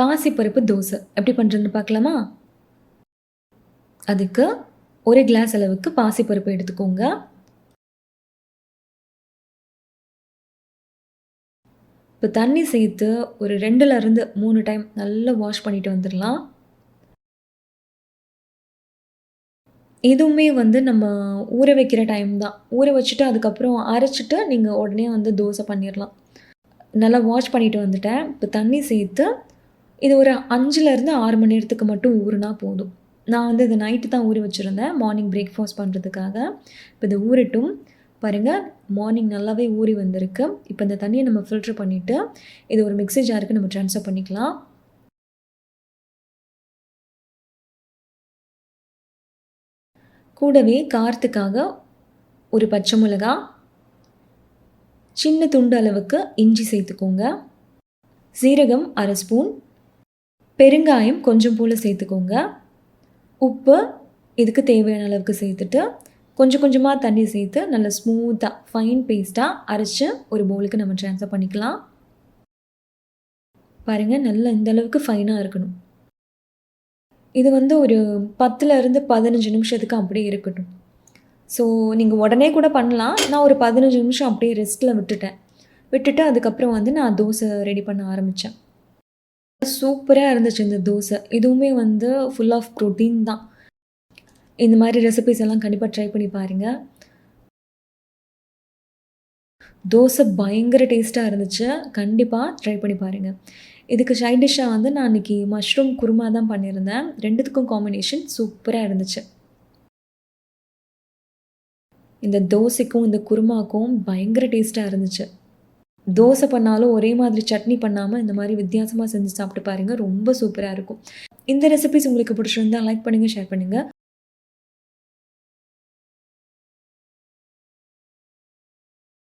பாசிப்பருப்பு தோசை. எப்படி பண்ணுறதுன்னு பார்க்கலாமா? அதுக்கு ஒரு கிளாஸ் அளவுக்கு பாசிப்பருப்பு எடுத்துக்கோங்க. இப்போ தண்ணி சேர்த்து ஒரு ரெண்டுலேருந்து மூணு டைம் நல்லா வாஷ் பண்ணிட்டு வந்துடலாம். இதுவுமே வந்து நம்ம ஊற வைக்கிற டைம் தான். ஊற வச்சுட்டு அதுக்கப்புறம் அரைச்சிட்டு நீங்கள் உடனே வந்து தோசை பண்ணிடலாம். நல்லா வாஷ் பண்ணிட்டு வந்துட்டேன். இப்போ தண்ணி சேர்த்து இது ஒரு அஞ்சுலேருந்து ஆறு மணி நேரத்துக்கு மட்டும் ஊறுனா போதும். நான் வந்து இது நைட்டு தான் ஊறி வச்சுருந்தேன். மார்னிங் பிரேக்ஃபாஸ்ட் பண்ணுறதுக்காக இப்போ இது ஊறட்டும். பாருங்கள் மார்னிங் நல்லாவே ஊறி வந்திருக்கு. இப்போ இந்த தண்ணியை நம்ம ஃபில்ட்ரு பண்ணிவிட்டு இது ஒரு மிக்ஸி ஜாருக்கு நம்ம ட்ரான்ஸ்ஃபர் பண்ணிக்கலாம். கூடவே காரத்துக்காக ஒரு பச்சை மிளகா சின்ன துண்டு அளவுக்கு இஞ்சி சேர்த்துக்கோங்க. சீரகம் அரை ஸ்பூன். பெருங்காயம் கொஞ்சம் போல் சேர்த்துக்கோங்க. உப்பு இதுக்கு தேவையான அளவுக்கு சேர்த்துட்டு கொஞ்சம் கொஞ்சமாக தண்ணி சேர்த்து நல்லா ஸ்மூத்தாக ஃபைன் பேஸ்ட்டாக அரைச்சி ஒரு பவுலுக்கு நம்ம ட்ரான்ஸ்ஃபர் பண்ணிக்கலாம். பாருங்கள் நல்லா இந்த அளவுக்கு ஃபைனாக இருக்கணும். இது வந்து ஒரு பத்துலேருந்து பதினஞ்சு நிமிஷத்துக்கு அப்படியே இருக்கட்டும். ஸோ நீங்கள் உடனே கூட பண்ணலாம். நான் ஒரு பதினஞ்சு நிமிஷம் அப்படியே ரெஸ்ட்டில் விட்டுட்டேன். விட்டுட்டு அதுக்கப்புறம் வந்து நான் தோசை ரெடி பண்ண ஆரம்பித்தேன் சூப்பராக இருந்துச்சு இந்த தோசை. இதுவுமே வந்து ஃபுல் ஆஃப் ப்ரோட்டீன் தான். இந்த மாதிரி ரெசிபிஸ் எல்லாம் கண்டிப்பாக ட்ரை பண்ணி பாருங்கள் தோசை பயங்கர டேஸ்ட்டாக இருந்துச்சு. கண்டிப்பாக ட்ரை பண்ணி பாருங்கள் இதுக்கு சைட் டிஷ்ஷாக வந்து நான் இன்றைக்கி மஷ்ரூம் குருமா தான் பண்ணியிருந்தேன். ரெண்டுத்துக்கும் காம்பினேஷன் சூப்பராக இருந்துச்சு. இந்த தோசைக்கும் இந்த குருமாக்கும் பயங்கர டேஸ்ட்டாக இருந்துச்சு. தோசை பண்ணாலும் ஒரே மாதிரி சட்னி பண்ணாமல் இந்த மாதிரி வித்தியாசமாக செஞ்சு சாப்பிட்டு பாருங்கள் ரொம்ப சூப்பராக இருக்கும். இந்த ரெசிபிஸ் உங்களுக்கு பிடிச்சிருந்தா லைக் பண்ணுங்கள் ஷேர் பண்ணுங்கள்